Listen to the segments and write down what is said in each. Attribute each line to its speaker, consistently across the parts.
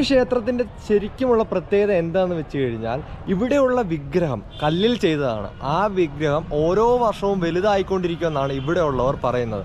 Speaker 1: ഒരു ക്ഷേത്രത്തിന്റെ ശരിക്കുമുള്ള പ്രത്യേകത എന്താണെന്ന് വെച്ച് കഴിഞ്ഞാൽ ഇവിടെയുള്ള വിഗ്രഹം കല്ലിൽ ചെയ്തതാണ്. ആ വിഗ്രഹം ഓരോ വർഷവും വലുതായിക്കൊണ്ടിരിക്കുമെന്നാണ് ഇവിടെയുള്ളവർ പറയുന്നത്.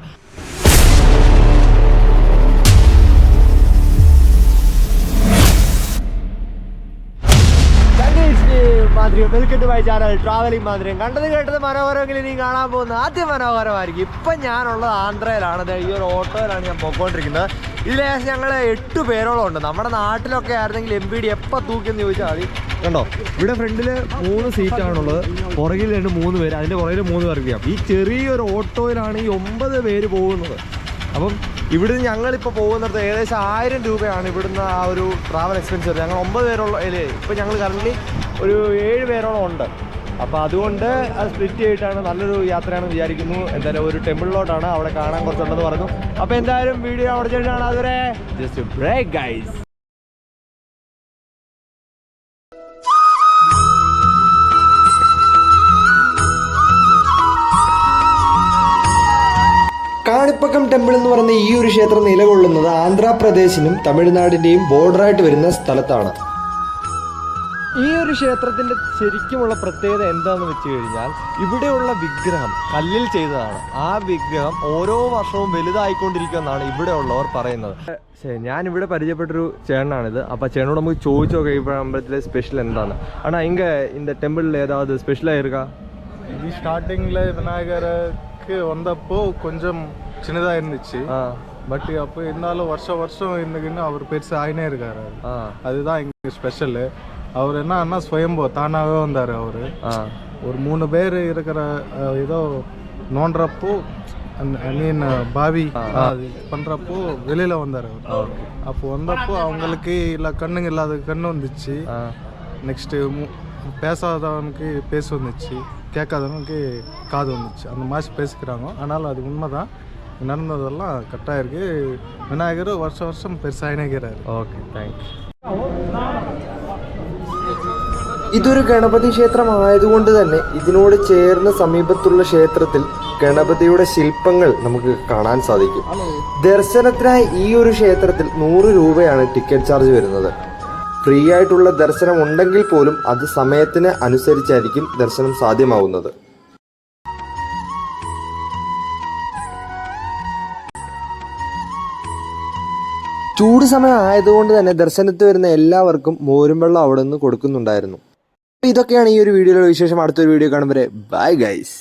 Speaker 1: മാതിരിയും welcome to my channel traveling മാതിരിയും കണ്ടത് കേട്ടത് മനോഹരമെങ്കിൽ ഇനി കാണാൻ പോകുന്ന ആദ്യം മനോഹരമായിരിക്കും. ഇപ്പം ഞാനുള്ളത് ആന്ധ്രയിലാണ്. ഈ ഒരു ഓട്ടോയിലാണ് ഞാൻ പോയിക്കൊണ്ടിരിക്കുന്നത്. ഇതിലേകദേശം ഞങ്ങൾ എട്ട് പേരോളം ഉണ്ട്. നമ്മുടെ നാട്ടിലൊക്കെ ആയിരുന്നെങ്കിൽ എം പി ഡി എപ്പോൾ തൂക്കിയെന്ന് ചോദിച്ചാൽ മതി. കണ്ടോ? ഇവിടെ ഫ്രണ്ടിൽ മൂന്ന് സീറ്റാണുള്ളത്. പുറകിൽ രണ്ട് മൂന്ന് പേര്. അതിന്റെ പുറകിൽ മൂന്ന് പേർക്ക് ചെയ്യാം. ഈ ചെറിയൊരു ഓട്ടോയിലാണ് ഈ ഒമ്പത് പേര് പോകുന്നത്. അപ്പം ഇവിടുന്ന് ഞങ്ങളിപ്പോൾ പോകുന്നിടത്ത് ഏകദേശം ആയിരം രൂപയാണ് ഇവിടുന്ന് ആ ഒരു ട്രാവൽ എക്സ്പെൻസ് വരുന്നത്. ഞങ്ങൾ ഒമ്പത് പേരുള്ള ഇപ്പം ഞങ്ങൾ കറന്റ് ഒരു ഏഴ് പേരോളം ഉണ്ട്. അപ്പോൾ അതുകൊണ്ട് അത് സ്പ്ലിറ്റ് ചെയ്തിട്ടാണ് നല്ലൊരു യാത്രയാണെന്ന് വിചാരിക്കുന്നു. എന്തായാലും ഒരു ടെമ്പിളിലോട്ടാണ് അവിടെ കാണാൻ കുറച്ചുണ്ടെന്ന് പറഞ്ഞു. അപ്പോൾ എന്തായാലും വീഡിയോ അവിടെ ചെന്നാണ് അതുവരെ just break guys
Speaker 2: Kanipakkam temple എന്ന് പറയുന്ന ഈ ഒരു ക്ഷേത്രം നിലകൊള്ളുന്നത് ആന്ധ്രാപ്രദേശിനും തമിഴ്നാടിന്റെയും ബോർഡറായിട്ട് വരുന്ന സ്ഥലത്താണ്.
Speaker 1: ഈ ഒരു ക്ഷേത്രത്തിന്റെ ശരിക്കുമുള്ള പ്രത്യേകത എന്താന്ന് വെച്ച് കഴിഞ്ഞാൽ ഇവിടെയുള്ള വിഗ്രഹം കല്ലിൽ ചെയ്തതാണ് ആ വിഗ്രഹം ഓരോ വർഷവും വലുതായിക്കൊണ്ടിരിക്കുമെന്നാണ് ഇവിടെയുള്ളവർ പറയുന്നത് ശരി ഞാൻ ഇവിടെ പരിചയപ്പെട്ടൊരു ചേട്ടനാണിത് അപ്പൊ ചേട്ടനോട് നമുക്ക് ചോദിച്ചു നോക്കാം ഇവിടെ അമ്പലത്തിലെ സ്പെഷ്യൽ എന്താണ് ആണോ ഇങ്ക இந்த டெம்பிள் ஏதாவது ஸ்பெஷலாக இருக்கா
Speaker 3: இது ஸ்டார்டிங்கில் விநாயகருக்கு வந்தப்போ கொஞ்சம் சின்னதாக இருந்துச்சு
Speaker 1: ஆ
Speaker 3: பட் அப்போ இருந்தாலும் வருஷம் வருஷம் இருந்துக்குன்னு அவர் பெருசு ஆயினே இருக்காரு அவரு.
Speaker 1: ஆ
Speaker 3: அதுதான் இங்கே ஸ்பெஷலு அவர் என்னன்னா அண்ணா சுயம்போ தானாகவே வந்தார் அவர். ஒரு மூணு பேர் இருக்கிற ஏதோ நோண்டுறப்போ ஐ மீன் பாவி பண்ணுறப்போ வெளியில் வந்தார் அவர். அப்போ வந்தப்போ அவங்களுக்கு இல்லை கண்ணுங்க இல்லாத கண்ணு வந்துச்சு. நெக்ஸ்ட்டு பேசாதவனுக்கு பேச வந்துச்சு. கேட்காதவனுக்கு காது வந்துச்சு. அந்த மாதிரி பேசிக்கிறாங்க. ஆனாலும் அது உண்மைதான். நடந்ததெல்லாம் கரெக்டாக இருக்குது விநாயகர் வருஷம் வருஷம் பெருசாகினேக்கிறாரு
Speaker 1: ஓகே தேங்க்யூ
Speaker 2: ഇതൊരു ഗണപതി ക്ഷേത്രമായതുകൊണ്ട് തന്നെ ഇതിനോട് ചേർന്ന് സമീപത്തുള്ള ക്ഷേത്രത്തിൽ ഗണപതിയുടെ ശില്പങ്ങൾ നമുക്ക് കാണാൻ സാധിക്കും. ദർശനത്തിനായി ഈ ഒരു ക്ഷേത്രത്തിൽ നൂറ് രൂപയാണ് ടിക്കറ്റ് ചാർജ് വരുന്നത്. ഫ്രീ ആയിട്ടുള്ള ദർശനം ഉണ്ടെങ്കിൽ പോലും അത് സമയത്തിന് അനുസരിച്ചായിരിക്കും ദർശനം സാധ്യമാവുന്നത്. ചൂട് സമയം ആയതുകൊണ്ട് തന്നെ ദർശനത്തിൽ വരുന്ന എല്ലാവർക്കും മോരും വെള്ളം അവിടെ നിന്ന് കൊടുക്കുന്നുണ്ടായിരുന്നു. ഇതൊക്കെയാണ് ഈ ഒരു വീഡിയോയിലെ വിശേഷം. അടുത്തൊരു വീഡിയോ കാണുമ്പോൾ ബൈ ഗൈസ്